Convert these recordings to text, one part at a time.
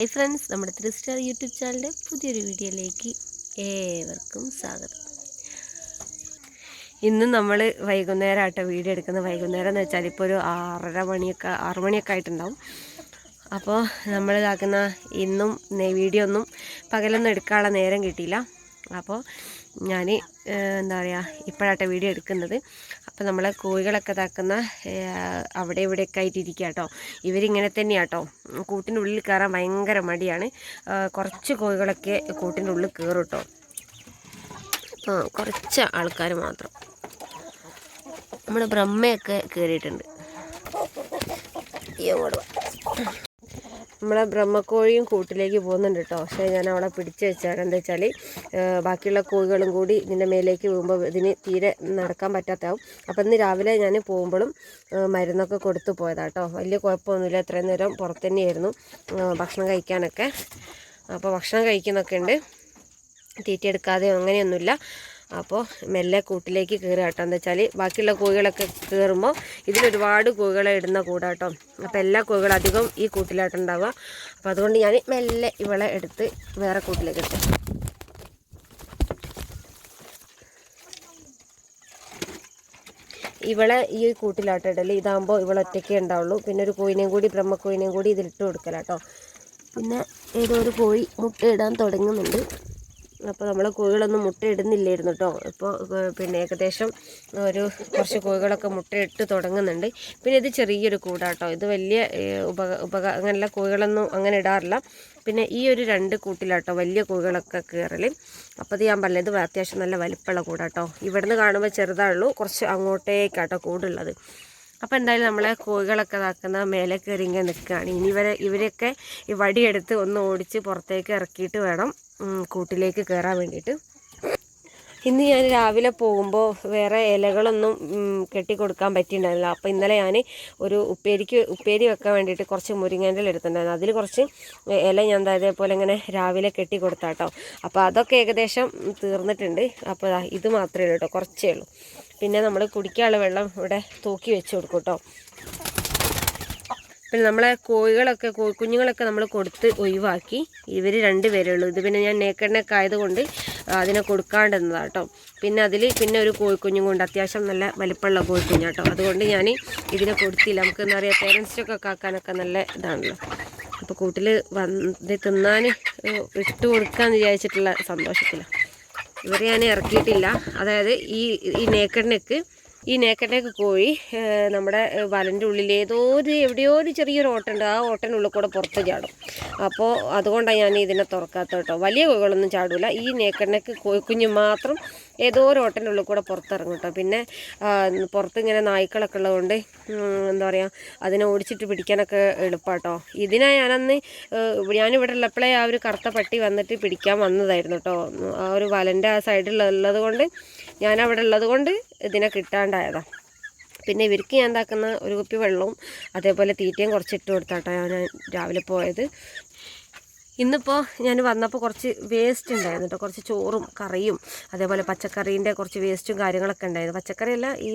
High friends നമ്മുടെ three star YouTube ചാനലിന്റെ പുതിയൊരു വീഡിയോയിലേക്ക് ഏവർക്കും സ്വാഗതം. ഇന്ന് നമ്മൾ വൈകുന്നേരം വീഡിയോ എടുക്കുന്നത്. വൈകുന്നേരം എന്ന് വെച്ചാൽ ഇപ്പോൾ ഒരു ആറര മണിയൊക്കെ ആറ് മണിയൊക്കെ ആയിട്ടുണ്ടാവും. അപ്പോൾ നമ്മൾ ഇതാക്കുന്ന ഇന്നും വീഡിയോ ഒന്നും പകലൊന്നും എടുക്കാനുള്ള നേരം കിട്ടിയില്ല. അപ്പോൾ ഞാൻ എന്താ പറയുക ഇപ്പോഴാട്ട വീഡിയോ എടുക്കുന്നത്. അപ്പോൾ നമ്മളെ കോഴികളൊക്കെ ഇതാക്കുന്ന അവിടെ ഇവിടെയൊക്കെ ആയിട്ട് ഇരിക്കുക കേട്ടോ ഇവരിങ്ങനെ തന്നെയാണ് കൂട്ടിന്റെ ഉള്ളിൽ കയറാൻ ഭയങ്കര മടിയാണ്. കുറച്ച് കോഴികളൊക്കെ കൂട്ടിന്റെ ഉള്ളിൽ കയറും കേട്ടോ കുറച്ച് ആൾക്കാർ മാത്രം. നമ്മുടെ ബ്രഹ്മയൊക്കെ കയറിയിട്ടുണ്ട് ഈ അങ്ങോട്ട് വാ. നമ്മളെ ബ്രഹ്മക്കോഴിയും കൂട്ടിലേക്ക് പോകുന്നുണ്ട് കേട്ടോ. പക്ഷേ ഞാൻ അവിടെ പിടിച്ചു വെച്ചാൽ എന്താ വെച്ചാൽ ബാക്കിയുള്ള കോഴികളും കൂടി ഇതിന്റെ മേലേക്ക് പോകുമ്പോൾ ഇതിന് തീരെ നടക്കാൻ പറ്റാത്താവും അപ്പോൾ ഇന്ന് രാവിലെ ഞാൻ പോകുമ്പോഴും മരുന്നൊക്കെ കൊടുത്തു പോയതാണ് കേട്ടോ. വലിയ കുഴപ്പമൊന്നുമില്ല. ഇത്രയും നേരം പുറത്തു തന്നെയായിരുന്നു ഭക്ഷണം കഴിക്കാനൊക്കെ. അപ്പോൾ ഭക്ഷണം കഴിക്കുന്നൊക്കെ ഉണ്ട്. തീറ്റ എടുക്കാതെയോ അങ്ങനെയൊന്നുമില്ല. അപ്പോൾ മെല്ലെ കൂട്ടിലേക്ക് കയറുക കേട്ടോ. എന്താ വെച്ചാൽ ബാക്കിയുള്ള കോഴികളൊക്കെ കയറുമ്പോൾ ഇതിലൊരുപാട് കോഴികളെ ഇടുന്ന കൂടാട്ടോ അപ്പോൾ എല്ലാ കോഴികളും അധികം ഈ കൂട്ടിലായിട്ടുണ്ടാവുക അപ്പോൾ അതുകൊണ്ട് ഞാൻ മെല്ലെ ഇവളെ എടുത്ത് വേറെ കൂട്ടിലേക്ക് ഇട്ടു. ഇവളെ ഈ കൂട്ടിലാട്ടിടൽ ഇതാകുമ്പോൾ ഇവളെ ഒറ്റയ്ക്കേ ഉണ്ടാവുള്ളൂ. പിന്നെ ഒരു കോയിനെയും കൂടി ബ്രഹ്മക്കോയിനെയും കൂടി ഇതിലിട്ട് കൊടുക്കലാട്ടോ. പിന്നെ ഏതോ ഒരു കോഴി ഇടാൻ തുടങ്ങുന്നുണ്ട്. അപ്പോൾ നമ്മൾ കോഴികളൊന്നും മുട്ടയിടുന്നില്ലായിരുന്നു കേട്ടോ ഇപ്പോൾ പിന്നെ ഏകദേശം ഒരു കുറച്ച് കോഴികളൊക്കെ മുട്ടയിട്ട് തുടങ്ങുന്നുണ്ട്. പിന്നെ ഇത് ചെറിയൊരു കൂടാട്ടോ. ഇത് വലിയ ഉപക ഉപക അങ്ങനെയുള്ള കോഴികളൊന്നും അങ്ങനെ ഇടാറില്ല. പിന്നെ ഈ ഒരു രണ്ട് കൂട്ടിലാട്ടോ വലിയ കോഴികളൊക്കെ കയറൽ അപ്പോൾ ഞാൻ പറഞ്ഞത് അത്യാവശ്യം നല്ല വലിപ്പമുള്ള കൂടാട്ടോ. ഇവിടുന്ന് കാണുമ്പോൾ ചെറുതാണുള്ളൂ കുറച്ച് അങ്ങോട്ടേക്കാട്ടോ കൂടുള്ളത്. അപ്പോൾ എന്തായാലും നമ്മളെ കോഴികളൊക്കെ ഇതാക്കുന്ന മേലെ കയറി ഇങ്ങനെ നിൽക്കുകയാണ് ഇനി ഇവരെ ഇവരെയൊക്കെ ഈ വടിയെടുത്ത് ഒന്ന് ഓടിച്ച് പുറത്തേക്ക് ഇറക്കിയിട്ട് വേണം. കൂട്ടിലേക്ക് കയറാൻ വേണ്ടിയിട്ട്. ഇന്ന് ഞാൻ രാവിലെ പോകുമ്പോൾ വേറെ ഇലകളൊന്നും കെട്ടി പറ്റിയിട്ടുണ്ടായിരുന്നില്ല അപ്പോൾ ഇന്നലെ ഞാൻ ഒരു ഉപ്പേരിക്ക് ഉപ്പേരി വെക്കാൻ വേണ്ടിയിട്ട് കുറച്ച് മുരിങ്ങേന്റെ എടുത്തിട്ടുണ്ടായിരുന്നു. അതിൽ കുറച്ച് ഇല ഞാൻ ഇതേപോലെ ഇങ്ങനെ രാവിലെ കെട്ടി കൊടുത്താട്ടോ അപ്പോൾ അതൊക്കെ ഏകദേശം തീർന്നിട്ടുണ്ട്. അപ്പോൾ ഇത് മാത്രമേ ഉള്ളൂ കേട്ടോ കുറച്ചേ ഉള്ളൂ. പിന്നെ നമ്മൾ കുടിക്കാനുള്ള വെള്ളം ഇവിടെ തൂക്കി വെച്ച് കൊടുക്കും കേട്ടോ പിന്നെ നമ്മളെ കോഴികളൊക്കെ കോഴി കുഞ്ഞുങ്ങളൊക്കെ നമ്മൾ കൊടുത്ത് ഒഴിവാക്കി. ഇവർ രണ്ട് ഉള്ളൂ. ഇത് പിന്നെ ഞാൻ നേക്കടിനൊക്കെ ആയതുകൊണ്ട് അതിനെ കൊടുക്കാണ്ടിരുന്നതാണ് കേട്ടോ പിന്നെ അതിൽ പിന്നെ ഒരു കോഴിക്കുഞ്ഞും കൊണ്ട് അത്യാവശ്യം നല്ല വലിപ്പമുള്ള കോഴിക്കുഞ്ഞാട്ടോ. അതുകൊണ്ട് ഞാൻ ഇതിനെ കൊടുത്തില്ല. നമുക്ക് എന്താ പറയുക പേരൻസിനൊക്കെ കാക്കാനൊക്കെ നല്ല ഇതാണല്ലോ. അപ്പോൾ കൂട്ടിൽ വന്ന് തിന്നാൻ ഇട്ട് കൊടുക്കാമെന്ന് വിചാരിച്ചിട്ടുള്ള സന്തോഷത്തിലാണ് ഇവരെ ഞാൻ ഇറക്കിയിട്ടില്ല. അതായത് ഈ ഈ നേക്കണ്ണക്ക് ഈ നേക്കട്ടേക്ക് കോഴി നമ്മുടെ വലന്റെ ഉള്ളിൽ ഏതോ ഒരു എവിടെയോ ഒരു ചെറിയൊരു ഓട്ടുണ്ട്. ആ ഓട്ടനുള്ളിൽ കൂടെ പുറത്ത് ചാടും. അപ്പോൾ അതുകൊണ്ടാണ് ഞാൻ ഇതിനെ തുറക്കാത്ത കേട്ടോ. വലിയ കോഴികളൊന്നും ചാടില്ല ഈ നേക്കട്ടേക്ക് കോഴിക്കുഞ്ഞ് മാത്രം ഏതോ ഒരു ഹോട്ടലിനുള്ളിൽ കൂടെ പുറത്തിറങ്ങും കേട്ടോ. പിന്നെ ആ, പുറത്ത് ഇങ്ങനെ നായ്ക്കളൊക്കെ ഉള്ളതുകൊണ്ട് എന്താ പറയുക അതിനെ ഓടിച്ചിട്ട് പിടിക്കാനൊക്കെ എളുപ്പാട്ടോ ഇതിനെ ഞാനന്ന് ഞാനിവിടെ ഉള്ളപ്പോഴേ ആ ഒരു കറുത്ത പട്ടി വന്നിട്ട് പിടിക്കാൻ വന്നതായിരുന്നു കേട്ടോ ആ ഒരു വലന്റെ ആ സൈഡിൽ ഉള്ളത് കൊണ്ട് ഞാൻ അവിടെ ഉള്ളത് കൊണ്ട് ഇതിനെ കിട്ടാണ്ടായതാണ് പിന്നെ ഇവർക്ക് ഞാൻ എന്താക്കുന്ന ഒരു കുപ്പി വെള്ളവും അതേപോലെ തീറ്റയും കുറച്ചിട്ട് കൊടുത്താട്ടോ ഞാൻ രാവിലെ പോയത്. ഇന്നിപ്പോൾ ഞാൻ വന്നപ്പോൾ കുറച്ച് വേസ്റ്റ് ഉണ്ടായിരുന്നു കേട്ടോ കുറച്ച് ചോറും കറിയും അതേപോലെ പച്ചക്കറീന്റെ കുറച്ച് വേസ്റ്റും കാര്യങ്ങളൊക്കെ ഉണ്ടായിരുന്നു പച്ചക്കറിയല്ല ഈ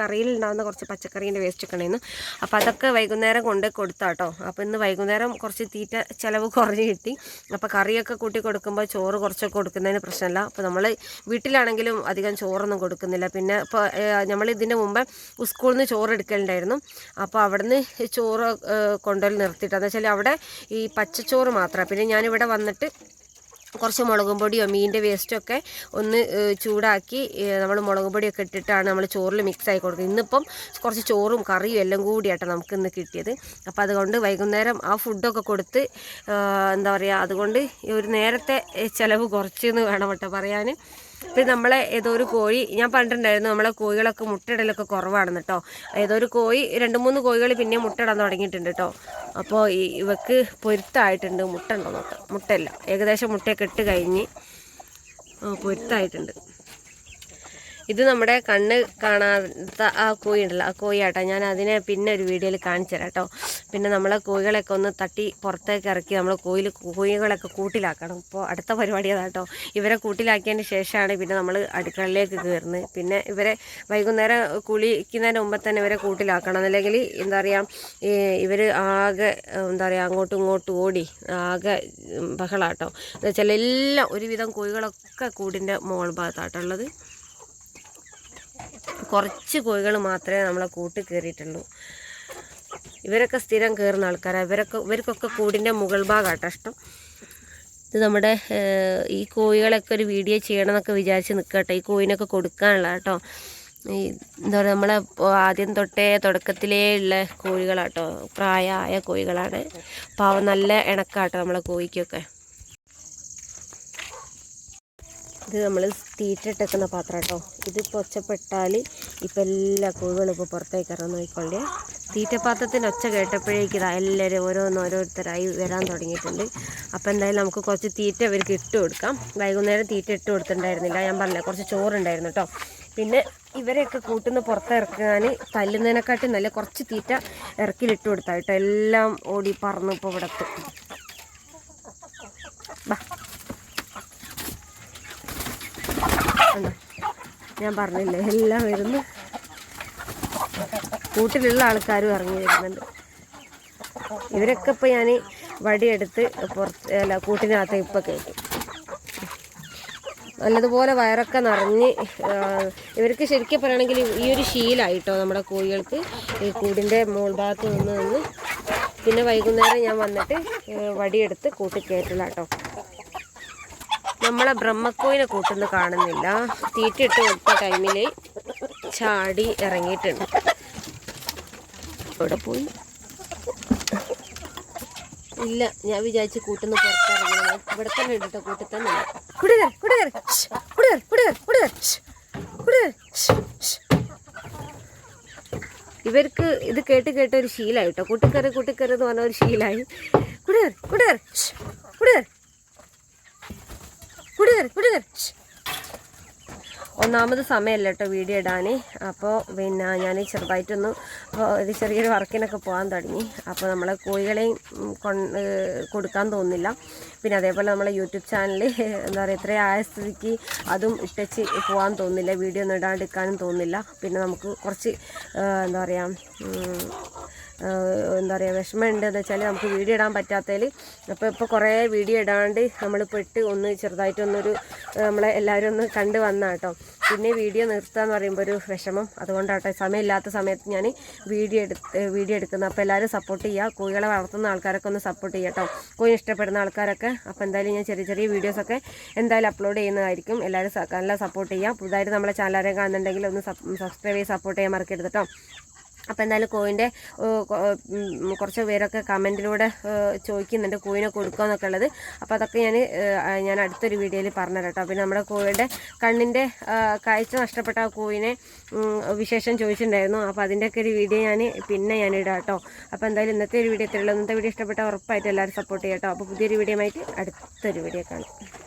കറിയിൽ ഉണ്ടാകുന്ന കുറച്ച് പച്ചക്കറീന്റെ വേസ്റ്റൊക്കെ ഉണ്ടായിരുന്നു അപ്പോൾ അതൊക്കെ വൈകുന്നേരം കൊണ്ട് കൊടുത്താട്ടോ. അപ്പോൾ ഇന്ന് വൈകുന്നേരം കുറച്ച് തീറ്റ ചിലവ് കുറഞ്ഞ് കിട്ടി. അപ്പോൾ കറിയൊക്കെ കൂട്ടി കൊടുക്കുമ്പോൾ ചോറ് കുറച്ചൊക്കെ കൊടുക്കുന്നതിന് പ്രശ്നമല്ല അപ്പോൾ നമ്മൾ വീട്ടിലാണെങ്കിലും അധികം ചോറൊന്നും കൊടുക്കുന്നില്ല. പിന്നെ ഇപ്പോൾ നമ്മൾ ഇതിന്റെ മുമ്പ് സ്കൂളിൽ നിന്ന് ചോറ് എടുക്കലുണ്ടായിരുന്നു. അപ്പോൾ അവിടുന്ന് ചോറ് ഏഹ്, നിർത്തിയിട്ടാന്ന് നിർത്തിയിട്ട്. വെച്ചാൽ അവിടെ ഈ പച്ചച്ചോറ് മാത്രമാണ് പിന്നെ ഞാനിവിടെ വന്നിട്ട് കുറച്ച് മുളകും പൊടിയോ മീനിന്റെ വേസ്റ്റൊക്കെ ഒന്ന് ചൂടാക്കി നമ്മൾ മുളക് പൊടിയൊക്കെ ഇട്ടിട്ടാണ് നമ്മൾ ചോറിൽ മിക്സ് ആയി കൊടുക്കുന്നത്. ഇന്നിപ്പം കുറച്ച് ചോറും കറിയും എല്ലാം കൂടിയാട്ടോ നമുക്ക് ഇന്ന് കിട്ടിയത്. അപ്പോൾ അതുകൊണ്ട് വൈകുന്നേരം ആ ഫുഡൊക്കെ കൊടുത്ത് എന്താ പറയുക അതുകൊണ്ട് ഒരു നേരത്തെ ചിലവ് കുറച്ചെന്ന് വേണം കേട്ടോ പറയാൻ പിന്നെ നമ്മളെ ഏതോ ഒരു കോഴി ഞാൻ പറഞ്ഞിട്ടുണ്ടായിരുന്നു നമ്മളെ കോഴികളൊക്കെ മുട്ടയിടലൊക്കെ കുറവാണെന്ന് കേട്ടോ. ഏതോ ഒരു കോഴി രണ്ട് മൂന്ന് കോഴികൾ പിന്നെ മുട്ടയിടാൻ തുടങ്ങിയിട്ടുണ്ട് കേട്ടോ. അപ്പോൾ ഈ ഇവക്ക് പൊരുത്തായിട്ടുണ്ട് മുട്ട ഉണ്ടോ നോക്കാം. മുട്ടയില്ല. ഏകദേശം മുട്ടയൊക്കെ ഇട്ട് കഴിഞ്ഞ് പൊരുത്തായിട്ടുണ്ട്. ഇത് നമ്മുടെ കണ്ണ് കാണാത്ത ആ കോഴി ഉണ്ടല്ലോ ആ കോഴി ആട്ടോ ഞാൻ അതിനെ പിന്നെ ഒരു വീഡിയോയിൽ കാണിച്ചു തരാം കേട്ടോ. പിന്നെ നമ്മളെ കോഴികളൊക്കെ ഒന്ന് തട്ടി പുറത്തേക്ക് ഇറക്കി നമ്മൾ കോയിൽ കോഴികളൊക്കെ കൂട്ടിലാക്കണം. ഇപ്പോൾ അടുത്ത പരിപാടി അതാട്ടോ ഇവരെ കൂട്ടിലാക്കിയതിന് ശേഷമാണ് പിന്നെ നമ്മൾ അടുക്കളയിലേക്ക് കയറുന്നത് പിന്നെ ഇവരെ വൈകുന്നേരം കുളിക്കുന്നതിന് മുമ്പ് തന്നെ ഇവരെ കൂട്ടിലാക്കണം. അല്ലെങ്കിൽ എന്താ പറയുക ഇവർ ആകെ എന്താ പറയുക അങ്ങോട്ടും ഇങ്ങോട്ടും ഓടി ആകെ ബഹളാട്ടോ. എന്ന് വെച്ചാൽ എല്ലാം ഒരുവിധം കോഴികളൊക്കെ കൂടിന്റെ മോൾ ഭാഗത്താട്ടുള്ളത് കുറച്ച് കോഴികൾ മാത്രമേ നമ്മളെ കൂട്ടിൽ കയറിയിട്ടുള്ളൂ. ഇവരൊക്കെ സ്ഥിരം കയറുന്ന ആൾക്കാരാണ് ഇവരൊക്കെ ഇവർക്കൊക്കെ കൂടിന്റെ മുകൾ ഭാഗമാട്ടോ ഇഷ്ടം. ഇത് നമ്മുടെ ഈ കോഴികളൊക്കെ ഒരു വീഡിയോ ചെയ്യണം എന്നൊക്കെ വിചാരിച്ച് നിൽക്കട്ടെ. ഈ കോഴിനൊക്കെ കൊടുക്കാനുള്ള കേട്ടോ. ഈ എന്താ പറയുക നമ്മളെ ആദ്യം തൊട്ടേ തുടക്കത്തിലേ ഉള്ള കോഴികളാട്ടോ. പ്രായമായ കോഴികളാണ്. പാവം നല്ല ഇണക്കാട്ടോ നമ്മളെ കോഴിക്കൊക്കെ. ഇത് നമ്മൾ തീറ്റിട്ടേക്കുന്ന പാത്രം കേട്ടോ ഇത് പൊച്ചപ്പെട്ടാൽ ഇപ്പം എല്ലാ കോഴികളും ഇപ്പോൾ പുറത്തേക്ക് ഇറങ്ങി നോക്കിക്കൊണ്ടേ. തീറ്റപ്പാത്രത്തിന്റെ ഒച്ച കേട്ടപ്പോഴേക്ക് ഇതാ എല്ലാവരും ഓരോന്ന് ഓരോരുത്തരായി വരാൻ തുടങ്ങിയിട്ടുണ്ട്. അപ്പോൾ എന്തായാലും നമുക്ക് കുറച്ച് തീറ്റ ഇവർക്ക് ഇട്ട് കൊടുക്കാം. വൈകുന്നേരം തീറ്റ ഇട്ട് കൊടുത്തിട്ടുണ്ടായിരുന്നില്ല. ഞാൻ പറഞ്ഞില്ല കുറച്ച് ചോറുണ്ടായിരുന്നു കേട്ടോ പിന്നെ ഇവരെയൊക്കെ കൂട്ടുന്ന പുറത്തിറക്കാൻ തല്ലുന്നതിനെക്കാട്ടി നല്ല കുറച്ച് തീറ്റ ഇറക്കിലിട്ട് കൊടുത്താൽ കേട്ടോ എല്ലാം ഓടി പറന്നു ഇപ്പോൾ ഇവിടെ ഞാൻ പറഞ്ഞില്ലേ എല്ലാം വരുന്നു. കൂട്ടിലുള്ള ആൾക്കാരും ഇറങ്ങി വരുന്നുണ്ട്. ഇവരൊക്കെ ഇപ്പം ഞാൻ വടിയെടുത്ത് പുറത്ത് അല്ല കൂട്ടിനകത്ത് ഇപ്പം കയറ്റി. നല്ലതുപോലെ വയറൊക്കെ നിറഞ്ഞ് ഇവർക്ക് ശരിക്കും പറയുകയാണെങ്കിൽ ഈ ഒരു ശീലായിട്ടോ നമ്മുടെ കോഴികൾക്ക് ഈ കൂടിന്റെ മോൾ ഭാഗത്ത് നിന്ന് നിന്ന്. പിന്നെ വൈകുന്നേരം ഞാൻ വന്നിട്ട് വടിയെടുത്ത് കൂട്ടി കയറ്റില്ല കേട്ടോ നമ്മളെ ബ്രഹ്മക്കോയിനെ കൂട്ടുന്ന കാണുന്നില്ല. തീറ്റിട്ട് കൊടുത്ത ടൈമിൽ ചാടി ഇറങ്ങിയിട്ടുണ്ട്. അവിടെ പോയി. ഇല്ല ഞാൻ വിചാരിച്ച് കൂട്ടുന്ന പുറത്തിറങ്ങണം. ഇവിടെ തന്നെ ഉണ്ട് കേട്ടോ തന്നെ. ഇവർക്ക് ഇത് കേട്ട് കേട്ട് ഒരു ശീലമായി കേട്ടോ കൂട്ടിക്കറി കൂട്ടിക്കറി എന്ന് പറഞ്ഞ ഒരു ശീലമായി കുടികർ കുടികർ കുടികർ ഷ്. ഒന്നാമത് സമയമല്ല കേട്ടോ വീഡിയോ ഇടാനേ. അപ്പോൾ പിന്നെ ഞാൻ ചെറുതായിട്ടൊന്ന് ഒരു ചെറിയൊരു വർക്കിനൊക്കെ പോകാൻ തുടങ്ങി. അപ്പോൾ നമ്മളെ കോഴികളെയും കൊടുക്കാൻ തോന്നുന്നില്ല. പിന്നെ അതേപോലെ നമ്മളെ യൂട്യൂബ് ചാനൽ എന്താ പറയുക ഇത്രയും ആയ സ്ഥിതിക്ക് അതും ഇട്ടച്ച് പോകാൻ തോന്നുന്നില്ല. വീഡിയോ ഒന്നും ഇടാണ്ടിരിക്കാനും തോന്നുന്നില്ല. പിന്നെ നമുക്ക് കുറച്ച് എന്താ പറയുക എന്താ പറയുക വിഷമമുണ്ട് എന്ന് വെച്ചാൽ നമുക്ക് വീഡിയോ ഇടാൻ പറ്റാത്തതിൽ അപ്പോൾ ഇപ്പോൾ കുറേ വീഡിയോ ഇടാണ്ട് നമ്മൾ പെട്ട് ഒന്ന് ചെറുതായിട്ടൊന്നൊരു നമ്മളെ എല്ലാവരും ഒന്ന് കണ്ട് വന്ന കേട്ടോ പിന്നെ വീഡിയോ നിർത്തുക എന്ന് പറയുമ്പോൾ ഒരു വിഷമം. അതുകൊണ്ടാട്ടോ സമയമില്ലാത്ത സമയത്ത് ഞാൻ വീഡിയോ എടുത്ത് വീഡിയോ എടുക്കുന്നത് അപ്പോൾ എല്ലാവരും സപ്പോർട്ട് ചെയ്യുക കോഴികളെ വളർത്തുന്ന ആൾക്കാരൊക്കെ ഒന്ന് സപ്പോർട്ട് ചെയ്യുക കേട്ടോ കോഴി ഇഷ്ടപ്പെടുന്ന ആൾക്കാരൊക്കെ. അപ്പോൾ എന്തായാലും ഞാൻ ചെറിയ ചെറിയ വീഡിയോസൊക്കെ എന്തായാലും അപ്ലോഡ് ചെയ്യുന്നതായിരിക്കും. എല്ലാവരും നല്ല സപ്പോർട്ട് ചെയ്യുക പുതുതായിട്ട് നമ്മളെ ചാനലാരെ കാണുന്നുണ്ടെങ്കിൽ ഒന്ന് സബ്സ്ക്രൈബ് ചെയ്ത് സപ്പോർട്ട് ചെയ്യാൻ മറക്കരുത് കേട്ടോ അപ്പോൾ എന്തായാലും കോയിന്റെ കുറച്ച് പേരൊക്കെ കമന്റിലൂടെ ചോദിക്കുന്നുണ്ട് കോയിനെ കൊടുക്കുക എന്നൊക്കെ ഉള്ളത്. അപ്പോൾ അതൊക്കെ ഞാൻ ഞാൻ അടുത്തൊരു വീഡിയോയിൽ പറഞ്ഞുതരാം കേട്ടോ. പിന്നെ നമ്മുടെ കോയിന്റെ കണ്ണിന്റെ കാഴ്ച നഷ്ടപ്പെട്ട ആ കോയിനെ വിശേഷം ചോദിച്ചിട്ടുണ്ടായിരുന്നു. അപ്പോൾ അതിന്റെയൊക്കെ ഒരു വീഡിയോ ഞാൻ പിന്നെ ഞാൻ ഇടാം കേട്ടോ. അപ്പോൾ എന്തായാലും ഇന്നത്തെ ഒരു വീഡിയോ എത്രയുള്ളൂ ഇന്നത്തെ വീഡിയോ ഇഷ്ടപ്പെട്ട ഉറപ്പായിട്ട് എല്ലാവരും സപ്പോർട്ട് ചെയ്യട്ടോ അപ്പോൾ പുതിയൊരു വീഡിയോ ആയിട്ട് അടുത്തൊരു വീഡിയോ കാണാം.